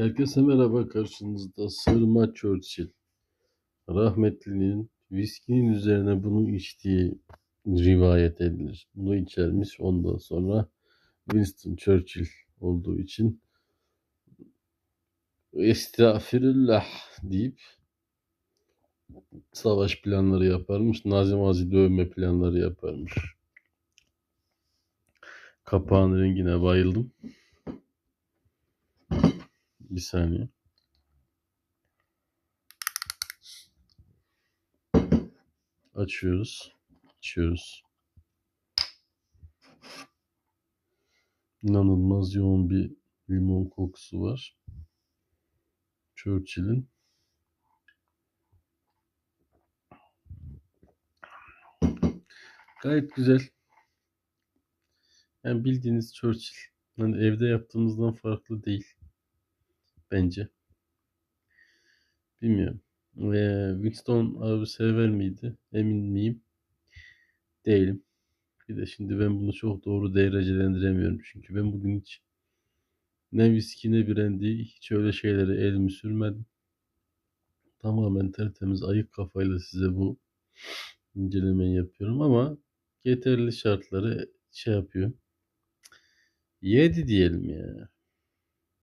Herkese merhaba karşınızda Sırma Churchill. Rahmetlinin viskinin üzerine bunu içtiği rivayet edilir. Bunu içermiş ondan sonra Winston Churchill olduğu için estağfirullah deyip savaş planları yaparmış. Nazi mazi dövme planları yaparmış. Kapağın rengine bayıldım. Bir saniye. Açıyoruz. Açıyoruz. İnanılmaz yoğun bir limon kokusu var. Churchill'in. Gayet güzel. Yani bildiğiniz Churchill. Yani evde yaptığımızdan farklı değil. Bence. Bilmiyorum. Ve Winston abi sever miydi? Emin miyim? Değilim. Bir de şimdi ben bunu çok doğru derecelendiremiyorum. Çünkü ben bugün hiç ne viski ne brandy hiç öyle şeylere elimi sürmedim. Tamamen tertemiz ayık kafayla size bu incelemeyi yapıyorum ama yeterli şartları şey yapıyor. 7 diyelim ya.